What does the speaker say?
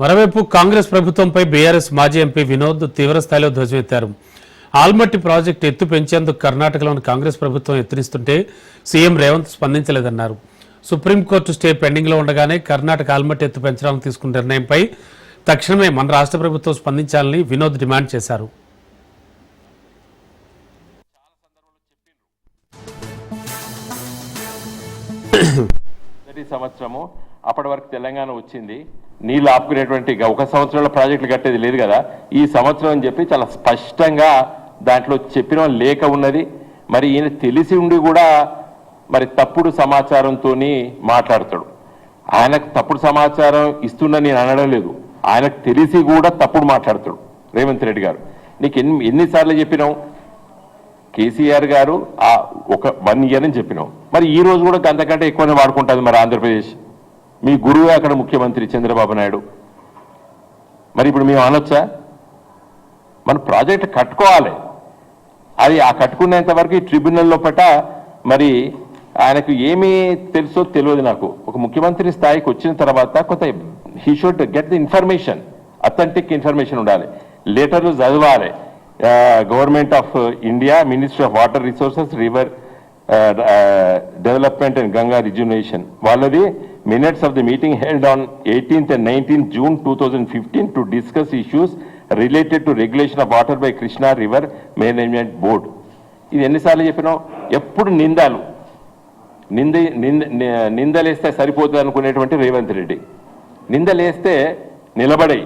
మరోవైపు కాంగ్రెస్ ప్రభుత్వంపై బీఆర్ఎస్ మాజీ ఎంపీ వినోద్ తీవ్రస్థాయిలో ధ్వజమెత్తారు. ఆల్మట్టి ప్రాజెక్టు ఎత్తు పెంచేందుకు కర్ణాటకలోని కాంగ్రెస్ ప్రభుత్వం ఎత్తునిస్తుంటే సీఎం రేవంత్ స్పందించలేదన్నారు. సుప్రీంకోర్టు స్టే పెండింగ్లో ఉండగానే కర్ణాటక ఆల్మట్టి ఎత్తు పెంచడానికి తీసుకున్న నిర్ణయంపై తక్షణమే మన రాష్ట్ర ప్రభుత్వం స్పందించాలని వినోద్ డిమాండ్ చేశారు. సంవత్సరము అప్పటి వరకు తెలంగాణ వచ్చింది. నీళ్ళు ఆపుకునేటువంటి ఒక సంవత్సరంలో ప్రాజెక్టులు కట్టేది లేదు కదా. ఈ సంవత్సరం అని చెప్పి చాలా స్పష్టంగా దాంట్లో చెప్పిన లేఖ ఉన్నది. మరి ఈయన తెలిసి ఉండి కూడా మరి తప్పుడు సమాచారంతో మాట్లాడతాడు. ఆయనకు తప్పుడు సమాచారం ఇస్తున్నా నేను అనడం లేదు. ఆయనకు తెలిసి కూడా తప్పుడు మాట్లాడతాడు రేవంత్ రెడ్డి గారు. నీకు ఎన్ని ఎన్నిసార్లు చెప్పినావు? కేసీఆర్ గారు ఆ ఒక వన్ ఇయర్ అని చెప్పినాం మరి ఈ రోజు కూడా అంతకంటే ఎక్కువనే వాడుకుంటుంది మరి ఆంధ్రప్రదేశ్. మీ గురువు అక్కడ ముఖ్యమంత్రి చంద్రబాబు నాయుడు. మరి ఇప్పుడు మేము అనొచ్చా? మన ప్రాజెక్ట్ కట్టుకోవాలి. అది ఆ కట్టుకునేంత వరకు ఈ ట్రిబ్యునల్లో పట మరి ఆయనకు ఏమీ తెలుసో తెలియదు నాకు. ఒక ముఖ్యమంత్రి స్థాయికి వచ్చిన తర్వాత కొంత he should get the information authentic information ఉండాలి. లెటర్లు చదవాలి. Government of India ministry of water resources river development and Ganga rejuvenation వాళ్ళది minutes of the meeting held on eighteenth and nineteenth June two thousand fifteen to discuss issues related to regulation of water by Krishna river management board ఇది ఎన్నిసార్లు చెప్పినాం ఎప్పుడు నిందాలు? నింద నింద నిందలేస్తే సరిపోతుంది అనుకునేటువంటి రేవంత్ రెడ్డి. నిందలేస్తే నిలబడయి.